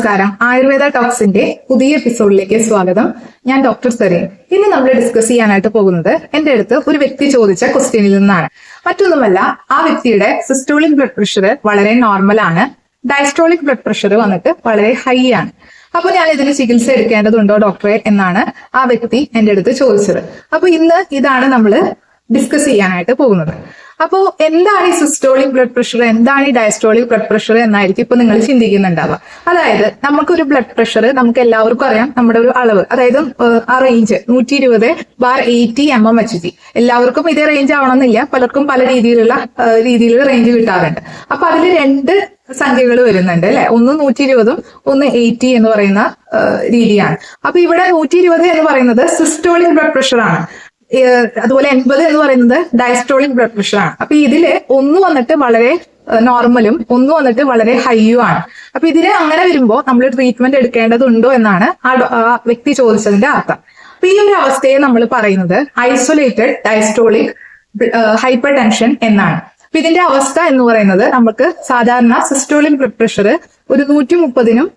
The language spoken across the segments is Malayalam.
നമസ്കാരം. ആയുർവേദ ടോക്സിന്റെ പുതിയ എപ്പിസോഡിലേക്ക് സ്വാഗതം. ഞാൻ ഡോക്ടർ സരീൻ ഇന്ന് നമ്മൾ ഡിസ്കസ് ചെയ്യാനായിട്ട് പോകുന്നത് എന്റെ അടുത്ത് ഒരു വ്യക്തി ചോദിച്ച ക്വസ്റ്റ്യനിൽ നിന്നാണ്. മറ്റൊന്നുമല്ല ആ വ്യക്തിയുടെ സിസ്റ്റോളിക് ബ്ലഡ് പ്രഷർ വളരെ നോർമൽ ആണ്. ഡയസ്ട്രോളിക് ബ്ലഡ് പ്രഷർ വന്നിട്ട് വളരെ ഹൈ ആണ്. അപ്പൊ ഞാൻ ഇതിന് ചികിത്സ എടുക്കേണ്ടതുണ്ടോ ഡോക്ടറെ എന്നാണ് ആ വ്യക്തി എന്റെ അടുത്ത് ചോദിച്ചത്. അപ്പൊ ഇന്ന് ഇതാണ് നമ്മൾ ഡിസ്കസ് ചെയ്യാനായിട്ട് പോകുന്നത്. അപ്പോ എന്താണ് ഈ സിസ്റ്റോളിക് ബ്ലഡ് പ്രഷർ എന്താണ് ഈ ഡയസ്റ്റോളിക് ബ്ലഡ് പ്രഷർ എന്നായിരിക്കും ഇപ്പൊ നിങ്ങൾ ചിന്തിക്കുന്നുണ്ടാവുക. അതായത് നമുക്കൊരു ബ്ലഡ് പ്രഷർ നമുക്ക് എല്ലാവർക്കും അറിയാം നമ്മുടെ ഒരു അളവ് അതായത് ആ റേഞ്ച് നൂറ്റി ഇരുപത് bar eighty M M H G എല്ലാവർക്കും ഇതേ റേഞ്ച് ആവണമെന്നില്ല പലർക്കും പല രീതിയിലുള്ള രീതിയിലുള്ള റേഞ്ച് കിട്ടാറുണ്ട്. അപ്പൊ അതിൽ രണ്ട് സംഖ്യകൾ വരുന്നുണ്ട് അല്ലെ? ഒന്ന് നൂറ്റി ഇരുപതും ഒന്ന് എയ്റ്റി എന്ന് പറയുന്ന രീതിയാണ്. അപ്പൊ ഇവിടെ നൂറ്റി ഇരുപത് എന്ന് പറയുന്നത് സിസ്റ്റോളിക് ബ്ലഡ് പ്രഷർ ആണ്. അതുപോലെ എൺപത് എന്ന് പറയുന്നത് ഡയസ്ട്രോളിക് ബ്ലഡ് പ്രഷർ ആണ്. അപ്പൊ ഇതിൽ ഒന്ന് വന്നിട്ട് വളരെ നോർമലും ഒന്ന് വന്നിട്ട് വളരെ ഹൈയും ആണ്. അപ്പൊ ഇതിന് അങ്ങനെ വരുമ്പോൾ നമ്മൾ ട്രീറ്റ്മെന്റ് എടുക്കേണ്ടതുണ്ടോ എന്നാണ് ആ വ്യക്തി ചോദിച്ചതിന്റെ അർത്ഥം. അപ്പൊ ഈ ഒരു അവസ്ഥയെ നമ്മൾ പറയുന്നത് ഐസൊലേറ്റഡ് ഡയസ്ട്രോളിക് ഹൈപ്പർ ടെൻഷൻ എന്നാണ്. അപ്പൊ ഇതിന്റെ അവസ്ഥ എന്ന് പറയുന്നത് നമുക്ക് സാധാരണ സിസ്റ്റോളിക് ബ്ലഡ് പ്രഷർ ഒരു നൂറ്റി മുപ്പതിനും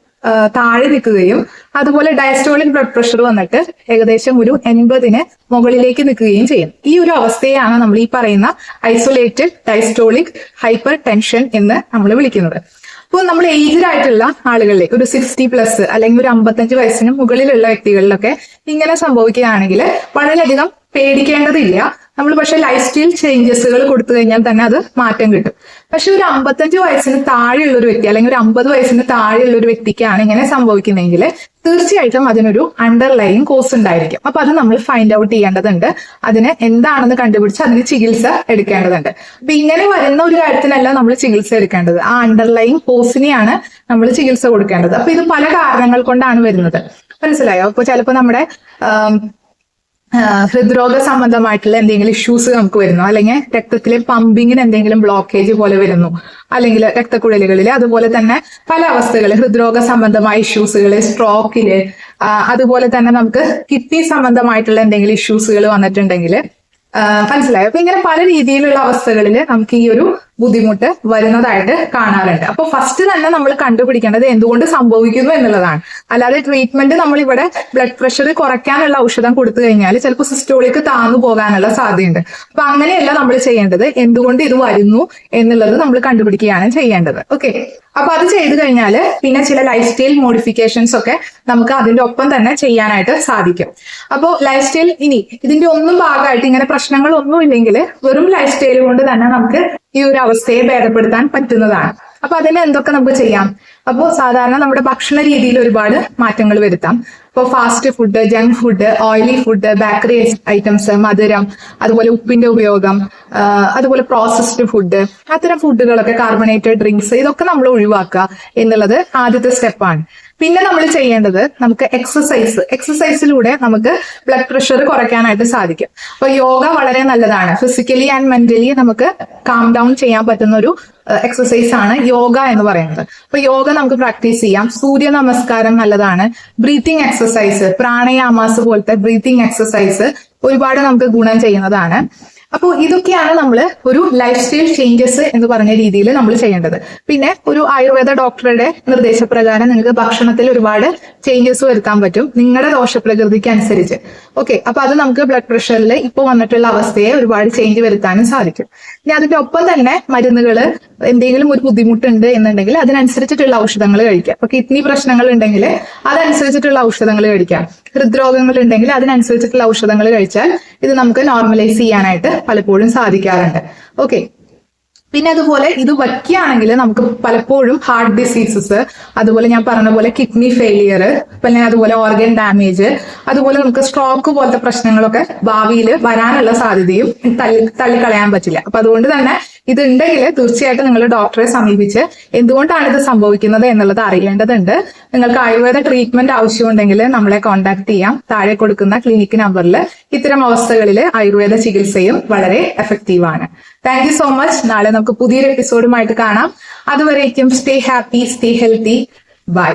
താഴെ നിൽക്കുകയും അതുപോലെ ഡയസ്റ്റോളിക് ബ്ലഡ് പ്രഷർ വന്നിട്ട് ഏകദേശം ഒരു എൺപതിന് മുകളിലേക്ക് നിൽക്കുകയും ചെയ്യും. ഈ ഒരു അവസ്ഥയാണ് നമ്മൾ ഈ പറയുന്ന ഐസൊലേറ്റഡ് ഡയസ്റ്റോളിക് ഹൈപ്പർ ടെൻഷൻ എന്ന് നമ്മൾ വിളിക്കുന്നത്. അപ്പോൾ നമ്മൾ ഏജ്ഡ് ആയിട്ടുള്ള ആളുകളിലേക്ക് ഒരു സിക്സ്റ്റി പ്ലസ് അല്ലെങ്കിൽ ഒരു അമ്പത്തഞ്ച് വയസ്സിന് മുകളിലുള്ള വ്യക്തികളിലൊക്കെ ഇങ്ങനെ സംഭവിക്കുകയാണെങ്കിൽ വളരെയധികം പേടിക്കേണ്ടതില്ല. നമ്മൾ പക്ഷെ ലൈഫ് സ്റ്റൈൽ ചേഞ്ചസുകൾ കൊടുത്തു കഴിഞ്ഞാൽ തന്നെ അത് മാറ്റം കിട്ടും. പക്ഷെ ഒരു അമ്പത്തഞ്ച് വയസ്സിന് താഴെയുള്ള ഒരു വ്യക്തി അല്ലെങ്കിൽ ഒരു അമ്പത് വയസ്സിന് താഴെയുള്ള ഒരു വ്യക്തിക്കാണ് ഇങ്ങനെ സംഭവിക്കുന്നതെങ്കിൽ തീർച്ചയായിട്ടും അതിനൊരു അണ്ടർലൈൻ കോസ് ഉണ്ടായിരിക്കും. അപ്പൊ അത് നമ്മൾ ഫൈൻഡ് ഔട്ട് ചെയ്യേണ്ടതുണ്ട്. അതിന് എന്താണെന്ന് കണ്ടുപിടിച്ച് അതിന് ചികിത്സ എടുക്കേണ്ടതുണ്ട്. അപ്പൊ ഇങ്ങനെ വരുന്ന ഒരു കാര്യത്തിനല്ല നമ്മൾ ചികിത്സ എടുക്കേണ്ടത്. ആ അണ്ടർലൈൻ കോസിനെയാണ് നമ്മൾ ചികിത്സ കൊടുക്കേണ്ടത്. അപ്പൊ ഇത് പല കാരണങ്ങൾ കൊണ്ടാണ് വരുന്നത്. മനസ്സിലായോ? അപ്പൊ ചിലപ്പോൾ നമ്മുടെ ഹൃദ്രോഗ സംബന്ധമായിട്ടുള്ള എന്തെങ്കിലും ഇഷ്യൂസ് നമുക്ക് വരുന്നു. അല്ലെങ്കിൽ രക്തത്തിലെ പമ്പിങ്ങിന് എന്തെങ്കിലും ബ്ലോക്കേജ് പോലെ വരുന്നു. അല്ലെങ്കിൽ രക്തക്കുഴലുകളിൽ അതുപോലെ തന്നെ പല അവസ്ഥകൾ ഹൃദ്രോഗ സംബന്ധമായ ഇഷ്യൂസുകൾ സ്ട്രോക്കിൽ അതുപോലെ തന്നെ നമുക്ക് കിഡ്നി സംബന്ധമായിട്ടുള്ള എന്തെങ്കിലും ഇഷ്യൂസുകൾ വന്നിട്ടുണ്ടെങ്കിൽ മനസ്സിലായോ? അപ്പൊ ഇങ്ങനെ പല രീതിയിലുള്ള അവസ്ഥകളിൽ നമുക്ക് ഈ ഒരു ബുദ്ധിമുട്ട് വരുന്നതായിട്ട് കാണാറുണ്ട്. അപ്പൊ ഫസ്റ്റ് തന്നെ നമ്മൾ കണ്ടുപിടിക്കേണ്ടത് എന്തുകൊണ്ട് സംഭവിക്കുന്നു എന്നുള്ളതാണ്. അല്ലാതെ ട്രീറ്റ്മെന്റ് നമ്മൾ ഇവിടെ ബ്ലഡ് പ്രഷർ കുറയ്ക്കാനുള്ള ഔഷധം കൊടുത്തു കഴിഞ്ഞാൽ ചിലപ്പോൾ സിസ്റ്റോളിക്ക് താന്നു പോകാനുള്ള സാധ്യതയുണ്ട്. അപ്പൊ അങ്ങനെയല്ല നമ്മൾ ചെയ്യേണ്ടത്. എന്തുകൊണ്ട് ഇത് വരുന്നു എന്നുള്ളത് നമ്മൾ കണ്ടുപിടിക്കുകയാണ് ചെയ്യേണ്ടത്. ഓക്കെ അപ്പൊ അത് ചെയ്തു കഴിഞ്ഞാൽ പിന്നെ ചില ലൈഫ് സ്റ്റൈൽ മോഡിഫിക്കേഷൻസ് ഒക്കെ നമുക്ക് അതിന്റെ ഒപ്പം തന്നെ ചെയ്യാനായിട്ട് സാധിക്കും. അപ്പോൾ ലൈഫ് സ്റ്റൈൽ ഇനി ഇതിന്റെ ഒന്നും ഭാഗമായിട്ട് ഇങ്ങനെ പ്രശ്നങ്ങളൊന്നും ഇല്ലെങ്കിൽ വെറും ലൈഫ് സ്റ്റൈൽ കൊണ്ട് തന്നെ നമുക്ക് ഈ ഒരു അവസ്ഥയെ ഭേദപ്പെടുത്താൻ പറ്റുന്നതാണ്. അപ്പൊ അതിന് എന്തൊക്കെ നമുക്ക് ചെയ്യാം? അപ്പോൾ സാധാരണ നമ്മുടെ ഭക്ഷണ രീതിയിൽ ഒരുപാട് മാറ്റങ്ങൾ വരുത്താം. ഇപ്പോൾ fast food junk food oily food bakery items മധുരം അതുപോലെ ഉപ്പിന്റെ ഉപയോഗം അതുപോലെ പ്രോസസ്ഡ് ഫുഡ് അത്തരം ഫുഡുകളൊക്കെ കാർബണേറ്റഡ് ഡ്രിങ്ക്സ് ഇതൊക്കെ നമ്മൾ ഒഴിവാക്കുക എന്നുള്ളത് ആദ്യത്തെ സ്റ്റെപ്പാണ്. പിന്നെ നമ്മൾ ചെയ്യേണ്ടത് നമുക്ക് എക്സസൈസ് എക്സസൈസിലൂടെ നമുക്ക് ബ്ലഡ് പ്രഷർ കുറയ്ക്കാനായിട്ട് സാധിക്കും. അപ്പൊ യോഗ വളരെ നല്ലതാണ്. ഫിസിക്കലി ആൻഡ് മെന്റലി നമുക്ക് കാം ഡൗൺ ചെയ്യാൻ പറ്റുന്ന ഒരു എക്സസൈസ് ആണ് യോഗ എന്ന് പറയുന്നത്. അപ്പൊ യോഗ നമുക്ക് പ്രാക്ടീസ് ചെയ്യാം. സൂര്യ നമസ്കാരം നല്ലതാണ്. ബ്രീത്തിങ് എക്സസൈസ് പ്രാണയാമാസ് പോലത്തെ ബ്രീത്തിങ് എക്സസൈസ് ഒരുപാട് നമുക്ക് ഗുണം ചെയ്യുന്നതാണ്. അപ്പോൾ ഇതൊക്കെയാണ് നമ്മൾ ഒരു ലൈഫ് സ്റ്റൈൽ ചേഞ്ചസ് എന്ന് പറഞ്ഞ രീതിയിൽ നമ്മൾ ചെയ്യേണ്ടത്. പിന്നെ ഒരു ആയുർവേദ ഡോക്ടറുടെ നിർദ്ദേശപ്രകാരം നിങ്ങൾക്ക് ഭക്ഷണത്തിൽ ഒരുപാട് ചേഞ്ചസ് വരുത്താൻ പറ്റും. നിങ്ങളുടെ ദോഷപ്രകൃതിക്ക് അനുസരിച്ച്. ഓക്കെ അപ്പൊ അത് നമുക്ക് ബ്ലഡ് പ്രഷറിൽ ഇപ്പോൾ വന്നിട്ടുള്ള അവസ്ഥയെ ഒരുപാട് ചേഞ്ച് വരുത്താനും സാധിക്കും. ഇനി അതിന്റെ ഒപ്പം തന്നെ മരുന്നുകൾ എന്തെങ്കിലും ഒരു ബുദ്ധിമുട്ടുണ്ട് എന്നുണ്ടെങ്കിൽ അതിനനുസരിച്ചിട്ടുള്ള ഔഷധങ്ങൾ കഴിക്കാം. അപ്പൊ കിഡ്നി പ്രശ്നങ്ങൾ ഉണ്ടെങ്കിൽ അതനുസരിച്ചിട്ടുള്ള ഔഷധങ്ങൾ കഴിക്കാം. ഹൃദ്രോഗങ്ങൾ ഉണ്ടെങ്കിൽ അതിനനുസരിച്ചിട്ടുള്ള ഔഷധങ്ങൾ കഴിച്ചാൽ ഇത് നമുക്ക് നോർമലൈസ് ചെയ്യാനായിട്ട് പലപ്പോഴും സാധിക്കാറുണ്ട്. ഓക്കെ പിന്നെ അതുപോലെ ഇത് വയ്ക്കുകയാണെങ്കിൽ നമുക്ക് പലപ്പോഴും ഹാർട്ട് ഡിസീസസ് അതുപോലെ ഞാൻ പറഞ്ഞ പോലെ കിഡ്നി ഫെയിലിയർ പിന്നെ അതുപോലെ ഓർഗൻ ഡാമേജ് അതുപോലെ നമുക്ക് സ്ട്രോക്ക് പോലത്തെ പ്രശ്നങ്ങളൊക്കെ ഭാവിയിൽ വരാനുള്ള സാധ്യതയും തള്ളി തള്ളിക്കളയാൻ പറ്റില്ല. അപ്പൊ അതുകൊണ്ട് തന്നെ ഇത് ഉണ്ടെങ്കിൽ തീർച്ചയായിട്ടും നിങ്ങൾ ഡോക്ടറെ സമീപിച്ച് എന്തുകൊണ്ടാണ് ഇത് സംഭവിക്കുന്നത് എന്നുള്ളത് അറിയേണ്ടതുണ്ട്. നിങ്ങൾക്ക് ആയുർവേദ ട്രീറ്റ്മെന്റ് ആവശ്യമുണ്ടെങ്കിൽ നമ്മളെ കോൺടാക്ട് ചെയ്യാം. താഴെ കൊടുക്കുന്ന ക്ലിനിക് നമ്പറിൽ ഇത്തരം അവസ്ഥകളിൽ ആയുർവേദ ചികിത്സയും വളരെ എഫക്റ്റീവ് ആണ്. താങ്ക് യു സോ മച്ച് നാളെ നമുക്ക് പുതിയൊരു എപ്പിസോഡുമായിട്ട് കാണാം. അതുവരേക്കും stay happy stay healthy bye